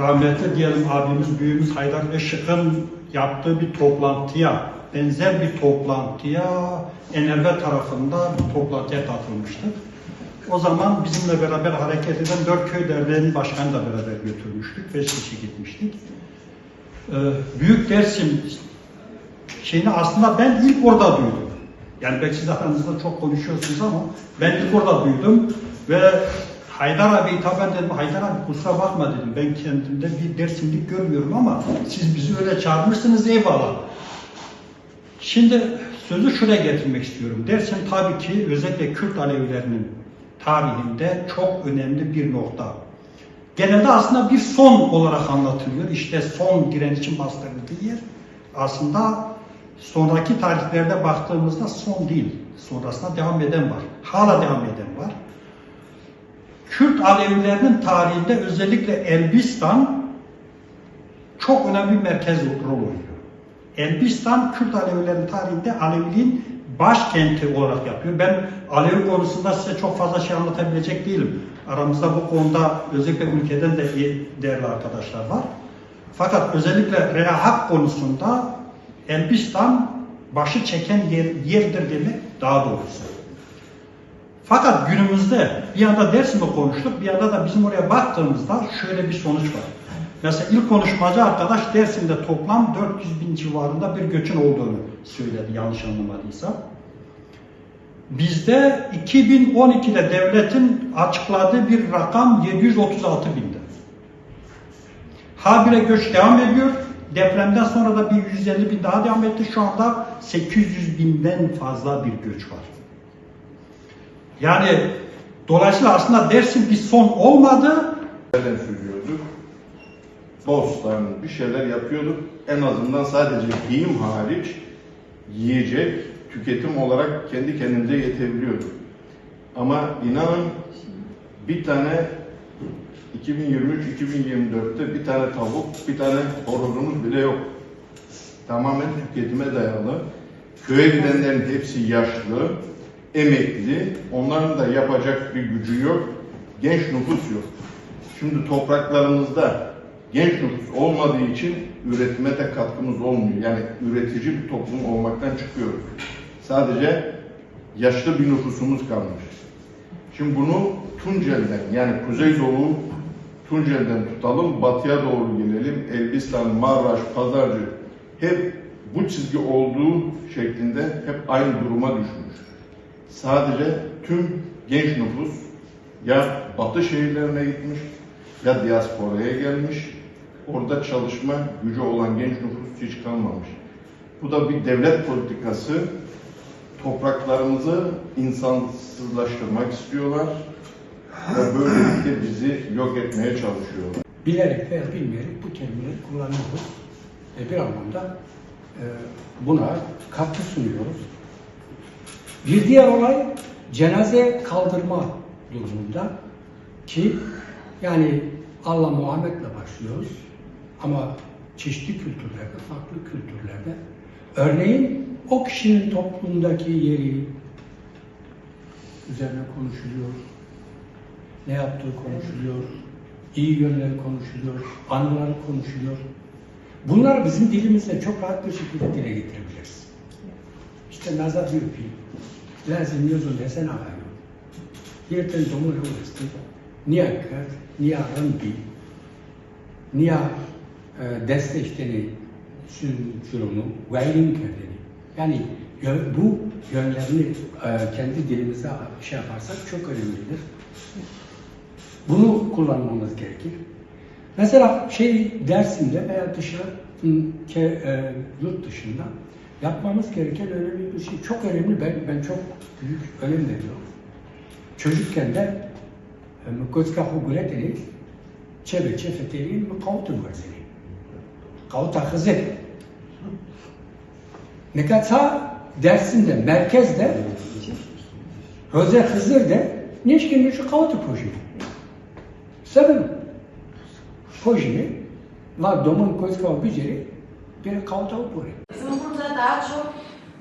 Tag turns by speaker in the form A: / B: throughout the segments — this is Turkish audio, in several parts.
A: rahmetli diyelim abimiz, büyüğümüz Haydar Işık'ın yaptığı bir toplantıya, benzer bir toplantıya Enerve tarafında bir toplantıya katılmıştık. O zaman bizimle beraber hareket eden dört köy derneğinin başkanı da beraber götürmüştük. Beş kişi gitmiştik. Ee, Büyük Dersim şeyini aslında ben ilk orada duydum. Yani belki siz aranızda çok konuşuyorsunuz ama ben ilk orada duydum ve Haydar abi hitaben dedim, Haydar abi kusura bakma dedim, ben kendimde bir dersimlik görmüyorum ama siz bizi öyle çağırmışsınız eyvallah. Şimdi sözü şuraya getirmek istiyorum. Dersim tabii ki özellikle Kürt Alevilerinin tarihinde çok önemli bir nokta. Genelde aslında bir son olarak anlatılıyor. İşte son direnişin bastırıldığı yer. Aslında sonraki tarihlerde baktığımızda son değil. Sonrasında devam eden var. Hala devam eden var. Kürt Alevilerinin tarihinde özellikle Elbistan çok önemli bir merkez rol oynuyor. Elbistan Kürt Alevilerin tarihinde Aleviliğin başkenti olarak yapıyor. Ben Alevi konusunda size çok fazla şey anlatabilecek değilim. Aramızda bu konuda özellikle ülkeden de iyi değerli arkadaşlar var. Fakat özellikle Reahak konusunda Elbistan başı çeken yer, yerdir demek daha doğrusu. Fakat günümüzde bir yanda Dersim'de konuştuk, bir yanda da bizim oraya baktığımızda şöyle bir sonuç var. Mesela ilk konuşmacı arkadaş Dersim'de toplam 400 bin civarında bir göçün olduğunu söyledi yanlış anlamadıysam. Bizde 2012'de devletin açıkladığı bir rakam 736 bindi. Habire göç devam ediyor. Depremden sonra da bir 150 bin daha devam etti. Şu anda 800 binden fazla bir göç var. Yani dolayısıyla aslında Dersim bir son olmadı.
B: Nereden sürüyorduk? Bostan bir şeyler yapıyorduk. En azından sadece giyim hariç yiyecek, tüketim olarak kendi kendimize yetebiliyorduk. Ama inanın bir tane 2023-2024'te bir tane tavuk, bir tane horozumuz bile yok. Tamamen tüketime dayalı. Köye gidenlerin hepsi yaşlı, emekli. Onların da yapacak bir gücü yok. Genç nüfus yok. Şimdi topraklarımızda genç nüfus olmadığı için üretime de katkımız olmuyor. Yani üretici bir toplum olmaktan çıkıyoruz. Sadece yaşlı bir nüfusumuz kalmış. Şimdi bunu Tunceli'den yani Kuzeydoğu Tunceli'den tutalım, batıya doğru gelelim. Elbistan, Maraş, Pazarcı hep bu çizgi olduğu şeklinde hep aynı duruma düşmüş. Sadece tüm genç nüfus ya batı şehirlerine gitmiş ya diasporaya gelmiş. Orada çalışma gücü olan genç nüfus hiç kalmamış. Bu da bir devlet politikası. Topraklarımızı insansızlaştırmak istiyorlar ve böylelikle bizi yok etmeye çalışıyorlar.
C: bilerek veya bilmeyerek bu kelimeleri kullanıyoruz. E, bir anlamda e, buna katkı sunuyoruz. Bir diğer olay cenaze kaldırma durumunda ki yani Allah Muhammed'le başlıyoruz ama çeşitli kültürlerde, farklı kültürlerde örneğin o kişinin toplumdaki yeri üzerine konuşuluyor, ne yaptığı konuşuluyor, iyi yönleri konuşuluyor, anıları konuşuluyor. Bunlar bizim dilimizde çok rahat bir şekilde dile getirebiliriz. Nazar diyor ki, lazım yazın desen ağayo. Yerten domu rövesti, niyakat, niya rambi, niya e, desteşteni sürümü, gayrin kendini. Yani bu yönlerini e, kendi dilimize şey yaparsak çok önemlidir. Bunu kullanmamız gerekir. Mesela şey dersinde veya dışarı e, yurt dışında yapmamız gereken önemli bir şey. Çok önemli. Ben, ben çok büyük önem veriyorum. Çocukken de Mkotka Hugulet'in çevre çefeterin mukavtu varzeni. Kavta hızır. Nekatsa dersinde, merkezde Hoze Hızır de Neşkin şu kavtu projeni. Sebep projeni la domon koyska bijeri bir kavta upuri.
D: Bizim burada daha çok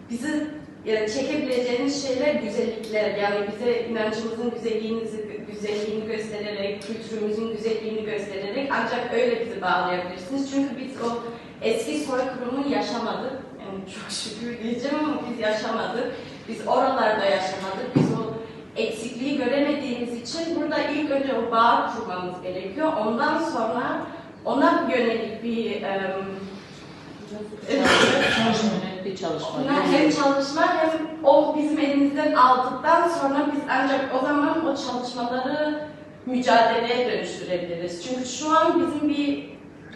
D: bizi yani çekebileceğiniz şeyler güzellikler. Yani bize inancımızın güzelliğini, güzelliğini göstererek, kültürümüzün güzelliğini göstererek ancak öyle bizi bağlayabilirsiniz. Çünkü biz o eski soykırımı yaşamadık. Yani çok şükür diyeceğim ama biz yaşamadık. Biz oralarda yaşamadık. Biz o eksikliği göremediğimiz için burada ilk önce o bağ kurmamız gerekiyor. Ondan sonra ona yönelik bir em,
E: Bir çalışma.
D: Bunlar hem çalışma hem o bizim elimizden aldıktan sonra biz ancak o zaman o çalışmaları mücadeleye dönüştürebiliriz. Çünkü şu an bizim bir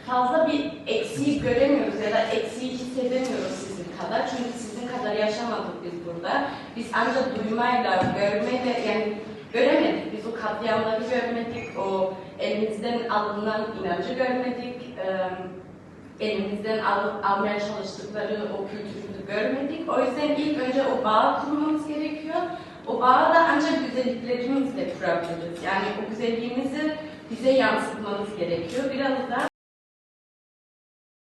D: fazla bir eksiği göremiyoruz ya da eksiği hissedemiyoruz sizin kadar. Çünkü sizin kadar yaşamadık biz burada. Biz ancak duymayla, görmeyle yani göremedik. Biz o katliamları görmedik, o elimizden alınan inancı görmedik. Eee, elimizden al, almaya çalıştıkları o kültürümüzü görmedik. O yüzden ilk önce o bağı kurmamız gerekiyor. O bağı da ancak güzelliklerimizle kurabiliriz. Yani o güzelliğimizi bize yansıtmamız gerekiyor. Biraz da